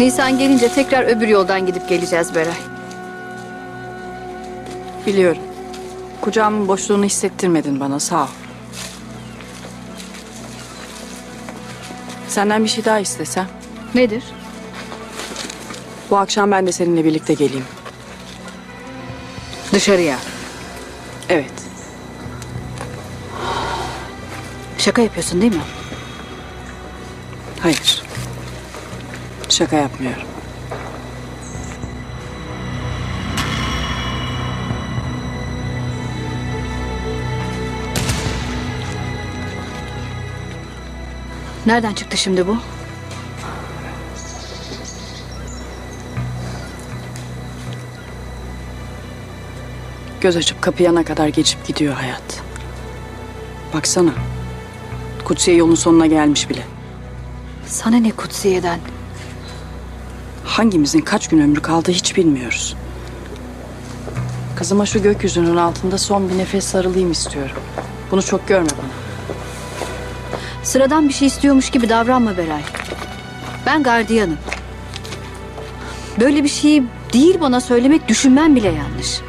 Nisan gelince tekrar öbür yoldan gidip geleceğiz Beray. Biliyorum. Kucağımın boşluğunu hissettirmedin bana sağ ol. Senden bir şey daha istesem. Nedir? Bu akşam ben de seninle birlikte geleyim. Dışarıya. Evet. Şaka yapıyorsun değil mi? Hayır. Şaka yapmıyorum. Nereden çıktı şimdi bu? Göz açıp kapayana kadar geçip gidiyor hayat. Baksana. Kutsiye yolun sonuna gelmiş bile. Sana ne kutsiyeden? Hangimizin kaç gün ömrü kaldı hiç bilmiyoruz. Kızıma şu gökyüzünün altında son bir nefes sarılayım istiyorum. Bunu çok görme bana. Sıradan bir şey istiyormuş gibi davranma Beray. Ben gardiyanım. Böyle bir şeyi değil bana söylemek düşünmen bile yanlış.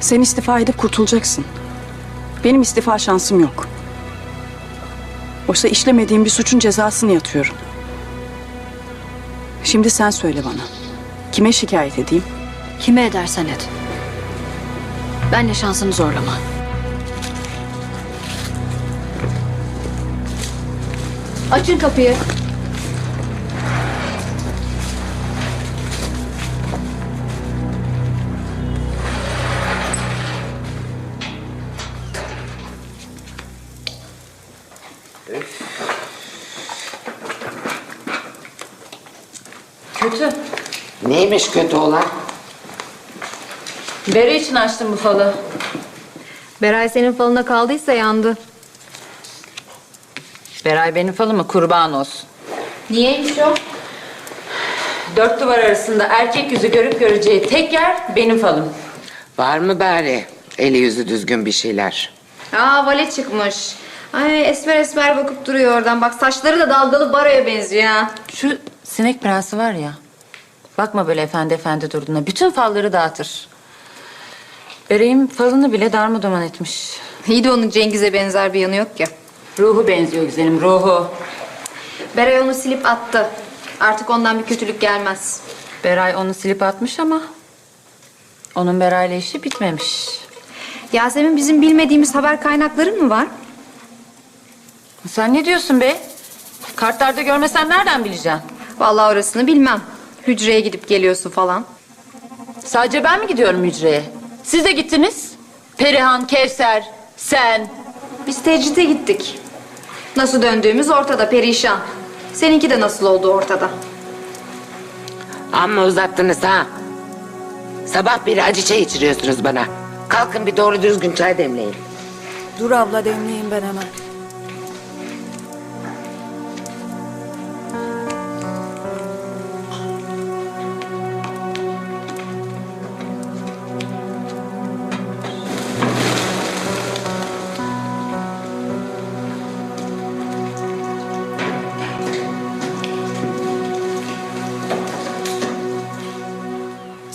Sen istifa edip kurtulacaksın. Benim istifa şansım yok. Oysa işlemediğim bir suçun cezasını yatıyorum. Şimdi sen söyle bana. Kime şikayet edeyim? Kime edersen et. Benle şansını zorlama. Açın kapıyı. Kötü. Neymiş kötü olan? Bere için açtım bu falı. Beray senin falına kaldıysa yandı. Beray benim falımı kurban olsun. Niyeymiş o? Dört duvar arasında erkek yüzü görüp göreceği tek yer benim falım. Var mı bari? Eli yüzü düzgün bir şeyler. Aa vale çıkmış. Ay esmer esmer bakıp duruyor oradan. Bak saçları da dalgalı baroya benziyor ha. Şu sinek prensi var ya. Bakma böyle efendi efendi durduğuna. Bütün falları dağıtır. Berey'in falını bile darmadağın etmiş. İyi de onun Cengiz'e benzer bir yanı yok ki. Ruhu benziyor güzelim ruhu. Beray onu silip attı. Artık ondan bir kötülük gelmez. Beray onu silip atmış ama... ...onun Beray'la işi bitmemiş. Yasemin bizim bilmediğimiz haber kaynakları mı var? Sen ne diyorsun be? Kartlarda görmesen nereden bileceksin? Vallahi orasını bilmem. Hücreye gidip geliyorsun falan. Sadece ben mi gidiyorum hücreye? Siz de gittiniz. Perihan, Kevser, sen. Biz tecride gittik. Nasıl döndüğümüz ortada perişan. Seninki de nasıl oldu ortada. Amma uzattınız ha. Sabah beri acı çay içiriyorsunuz bana. Kalkın bir doğru düzgün çay demleyin. Dur abla demleyeyim ben hemen.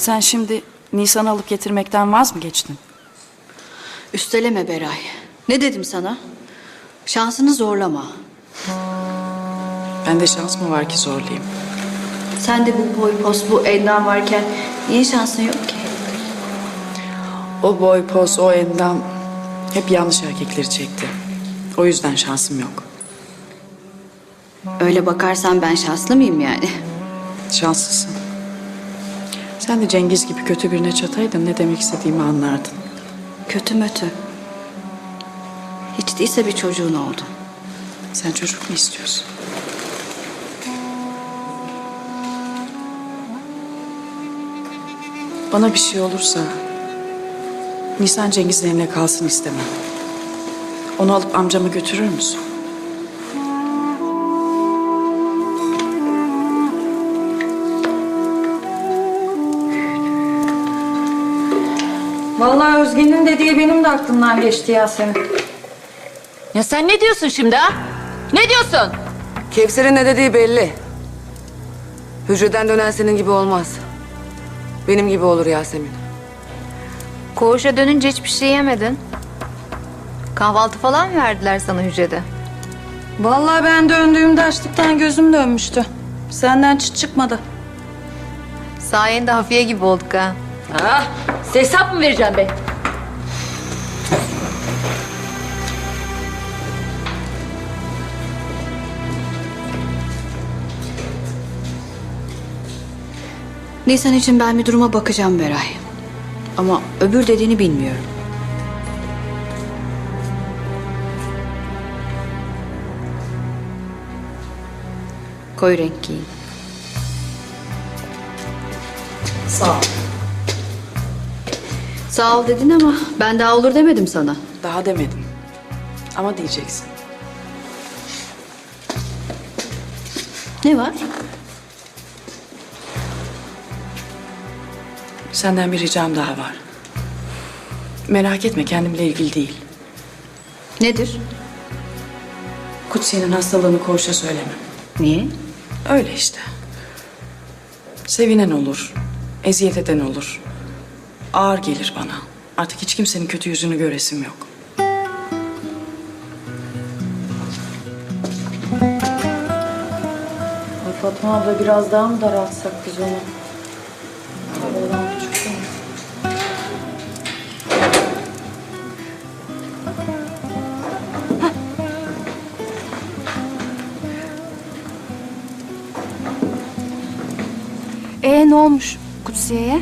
Sen şimdi Nisan'ı alıp getirmekten vaz mı geçtin? Üsteleme Beray. Ne dedim sana? Şansını zorlama. Bende şans mı var ki zorlayayım? Sen de bu boy pos bu endam varken niye şansın yok ki? O boy, poz, o endam hep yanlış erkekleri çekti. O yüzden şansım yok. Öyle bakarsan ben şanslı mıyım yani? Şanslısın. Sen de Cengiz gibi kötü birine çataydın ne demek istediğimi anlardın. Kötü mötü. Hiç değilse bir çocuğun oldu. Sen çocuk mu istiyorsun? Bana bir şey olursa Nisan Cengiz'le kalsın istemem. Onu alıp amcama götürür müsün? Vallahi Özge'nin dediği benim de aklımdan geçti Yasemin. Ya sen ne diyorsun şimdi ha? Ne diyorsun? Kevser'in ne dediği belli. Hücreden dönen senin gibi olmaz. Benim gibi olur Yasemin. Koğuşa dönünce hiçbir şey yemedin. Kahvaltı falan mı verdiler sana hücrede? Vallahi ben döndüğümde açlıktan gözüm dönmüştü. Senden çıt çıkmadı. Sayende hafiye gibi olduk ha. Ha, hesap mı vereceğim be? Nisan için ben bir duruma bakacağım Beray. Ama öbür dediğini bilmiyorum. Koyu renk giyin. Sağ ol. Sağ ol dedin ama ben daha olur demedim sana. Daha demedim. Ama diyeceksin. Ne var? Senden bir ricam daha var. Merak etme kendimle ilgili değil. Nedir? Kutsi'nin hastalığını koğuşa söyleme. Niye? Öyle işte. Sevinen olur, eziyet eden olur. Ağır gelir bana. Artık hiç kimsenin kötü yüzünü göresim yok. Ay Fatma abla biraz daha mı daraltsak biz onu? Oğlan küçük değil mi? Ee ne olmuş Kutsiye'ye?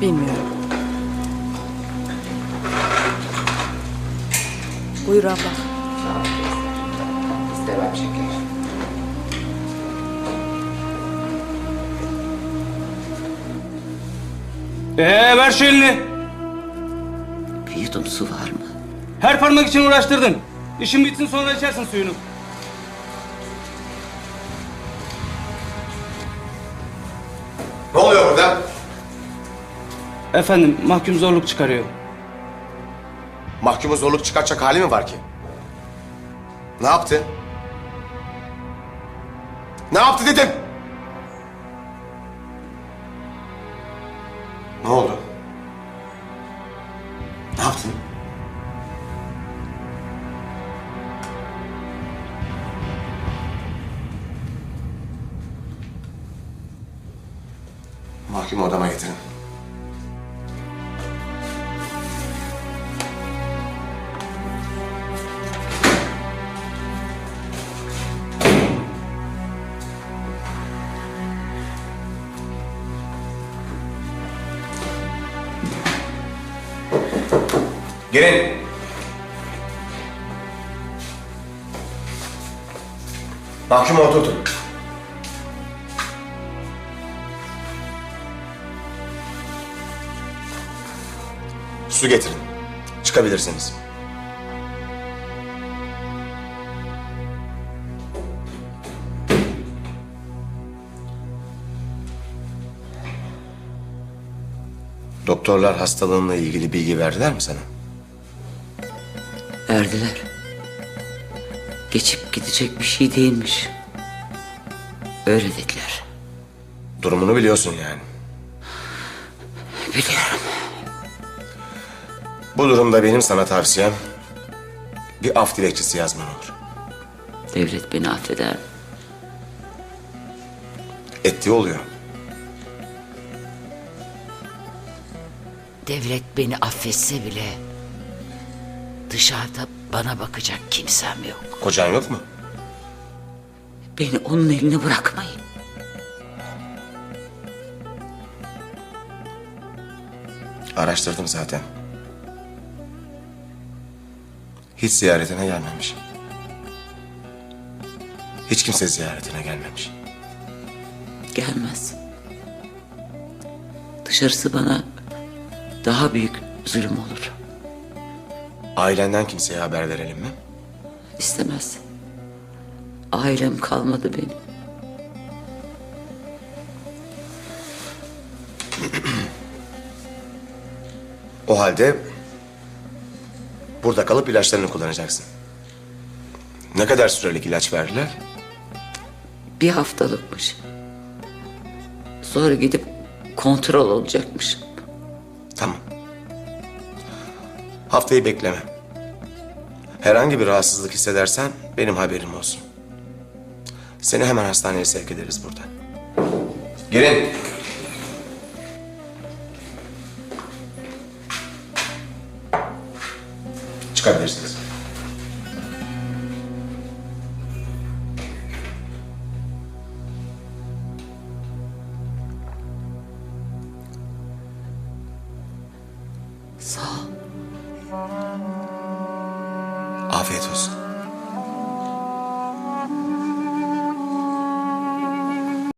Bilmiyorum. Buyur abla. İstemem şeker. Ee ver şu elini. Bir yudum su var mı? Her parmak için uğraştırdın. İşin bitsin sonra içersin suyunu. Efendim mahkum zorluk çıkarıyor. Mahkumu zorluk çıkartacak hali mi var ki? Ne yaptı? Ne yaptı dedim? Ne oldu? Ne yaptın? Mahkumu odama getirin. Girin. Mahkumu oturtun. Su getirin. Çıkabilirsiniz. Doktorlar hastalığınla ilgili bilgi verdiler mi sana? Verdiler. Geçip gidecek bir şey değilmiş. Öyle dediler. Durumunu biliyorsun yani. Biliyorum. Bu durumda benim sana tavsiyem bir af dilekçesi yazman olur. Devlet beni affeder. mi? Ettiği oluyor. Devlet beni affetse bile dışarıda bana bakacak kimsem yok. Kocan yok mu? Beni onun eline bırakmayın. Araştırdım zaten. Hiç ziyaretine gelmemiş. Hiç kimse ziyaretine gelmemiş. Gelmez. Dışarısı bana daha büyük zulüm olur. Ailenden kimseye haber verelim mi? İstemez. Ailem kalmadı benim. O halde burada kalıp ilaçlarını kullanacaksın. Ne kadar sürelik ilaç verdiler? Bir haftalıkmış. Sonra gidip kontrol olacakmış. Tamam. Haftayı bekleme. Herhangi bir rahatsızlık hissedersen benim haberim olsun. Seni hemen hastaneye sevk ederiz buradan. Girin. Çıkabilirsiniz.